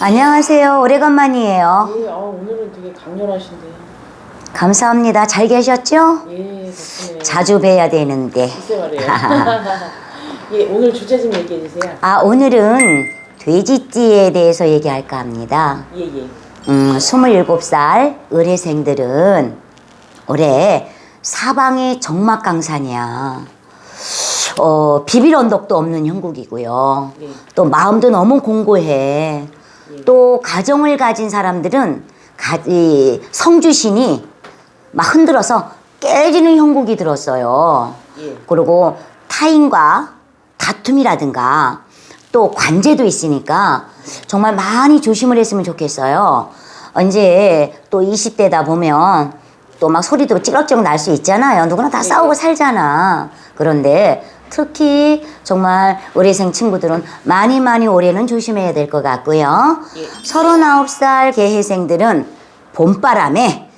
안녕하세요. 오래간만이에요. 예, 아, 오늘은 되게 강렬하신데요. 감사합니다. 잘 계셨죠? 예, 덕분에. 자주 뵈야 되는데. 글쎄 말이에요. 예, 오늘 주제 좀 얘기해 주세요. 아, 오늘은 돼지띠에 대해서 얘기할까 합니다. 예, 예. 음, 27살 의뢰생들은 올해 사방이 정막강산이야. 어, 비빌 언덕도 없는 형국이고요. 예. 또 마음도 너무 공고해. 또 가정을 가진 사람들은 가, 이 성주신이 막 흔들어서 깨지는 형국이 들었어요. 예. 그리고 타인과 다툼이라든가 또 관제도 있으니까 정말 많이 조심을 했으면 좋겠어요. 이제 또 20대다 보면 또 막 소리도 찌럭찌럭 날 수 있잖아요. 누구나 다 싸우고 살잖아. 그런데 특히 정말 의뢰생 친구들은 많이 많이 올해는 조심해야 될 것 같고요. 예. 39살 개회생들은 봄바람에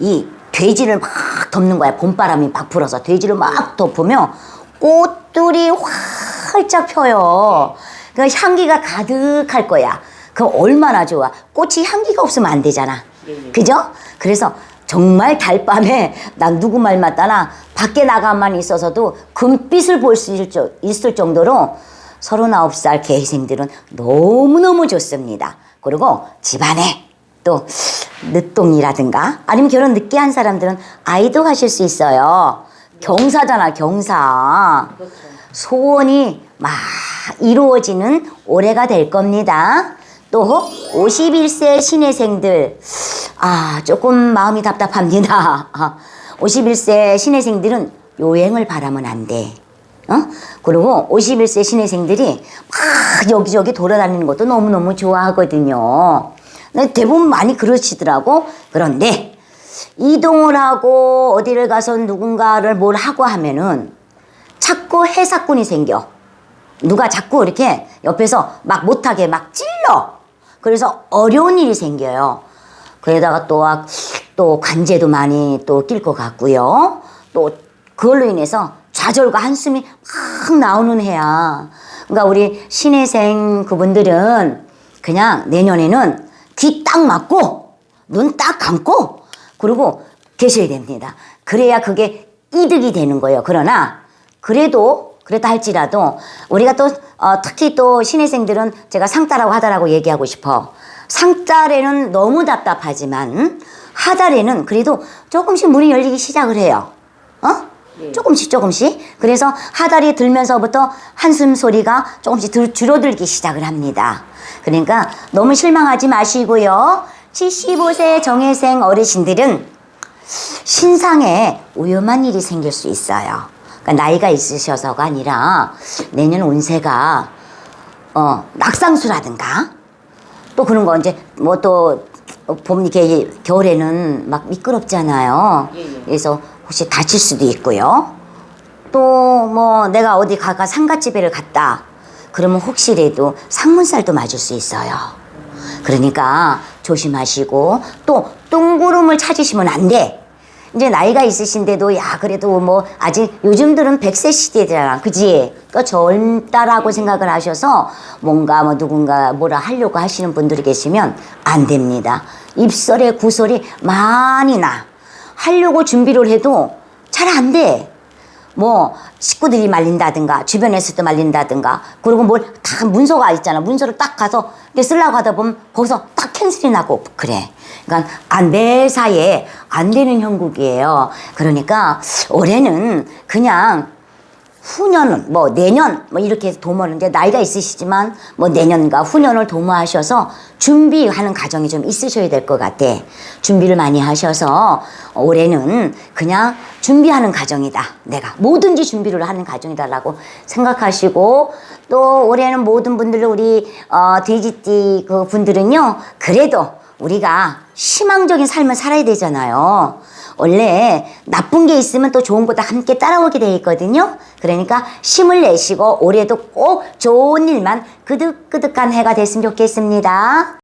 이 돼지를 막 덮는 거야. 봄바람이 막 불어서 돼지를 막 덮으면 꽃들이 활짝 펴요. 그 향기가 가득할 거야. 그럼 얼마나 좋아. 꽃이 향기가 없으면 안 되잖아. 예, 예. 그죠? 그래서 정말 달밤에 난 누구 말 맞다나 밖에 나가만 있어서도 금빛을 볼 수 있을 정도로 39살 개생들은 너무너무 좋습니다. 그리고 집안에 또 늦동이라든가 아니면 결혼 늦게 한 사람들은 아이도 하실 수 있어요. 경사잖아, 경사. 소원이 막 이루어지는 올해가 될 겁니다. 또 51세 신혜생들 아 조금 마음이 답답합니다. 51세 신혜생들은 요행을 바라면 안 돼. 어? 그리고 51세 신혜생들이 막 여기저기 돌아다니는 것도 너무너무 좋아하거든요. 대부분 많이 그러시더라고. 그런데 이동을 하고 어디를 가서 누군가를 뭘 하고 하면은 자꾸 해사꾼이 생겨. 누가 자꾸 이렇게 옆에서 막 못하게 막 찔러. 그래서 어려운 일이 생겨요. 그러다가 또, 아, 또 관제도 많이 또 낄 것 같고요. 또 그걸로 인해서 좌절과 한숨이 막 나오는 해야. 그러니까 우리 신혜생 그분들은 그냥 내년에는 귀 딱 막고 눈 딱 감고 그리고 계셔야 됩니다. 그래야 그게 이득이 되는 거예요. 그러나 그래도 그렇다 할지라도 우리가 또 어, 특히 또 신혜생들은 제가 상따라고 하다라고 얘기하고 싶어. 상따래는 너무 답답하지만 하달에는 그래도 조금씩 문이 열리기 시작을 해요. 어? 예. 조금씩 조금씩. 그래서 하달이 들면서부터 한숨 소리가 조금씩 들, 줄어들기 시작을 합니다. 그러니까 너무 실망하지 마시고요. 75세 정혜생 어르신들은 신상에 위험한 일이 생길 수 있어요. 그러니까 나이가 있으셔서가 아니라 내년 운세가 어, 낙상수라든가 또 그런 거 이제 뭐 또 봄 이렇게 겨울에는 막 미끄럽잖아요. 예, 예. 그래서 혹시 다칠 수도 있고요. 또 뭐 내가 어디 가가 상가집에를 갔다. 그러면 혹시라도 상문살도 맞을 수 있어요. 그러니까 조심하시고 또 뚱구름을 찾으시면 안 돼. 이제 나이가 있으신데도 야 그래도 뭐 아직 요즘들은 100세 시대잖아. 그지? 또 젊다라고 생각을 하셔서 뭔가 뭐 누군가 뭐라 하려고 하시는 분들이 계시면 안 됩니다. 입설에 구설이 많이 나. 하려고 준비를 해도 잘 안 돼 뭐 식구들이 말린다든가 주변에서도 말린다든가 그리고 뭘 다 문서가 있잖아. 문서를 딱 가서 쓰려고 하다 보면 거기서 딱 캔슬이 나고 그래. 그러니까 안 매사에 안 되는 형국이에요. 그러니까 올해는 그냥 후년은 뭐 내년 뭐 이렇게 도모하는데 나이가 있으시지만 뭐 내년과 후년을 도모하셔서 준비하는 과정이 좀 있으셔야 될 것 같아. 준비를 많이 하셔서 올해는 그냥 준비하는 과정이다. 내가 뭐든지 준비를 하는 과정이다라고 생각하시고 또 올해는 모든 분들 우리 어, 돼지띠 그 분들은요 그래도 우리가 희망적인 삶을 살아야 되잖아요. 원래 나쁜 게 있으면 또 좋은 거다 함께 따라오게 돼 있거든요. 그러니까 힘을 내시고 올해도 꼭 좋은 일만 그득그득한 해가 됐으면 좋겠습니다.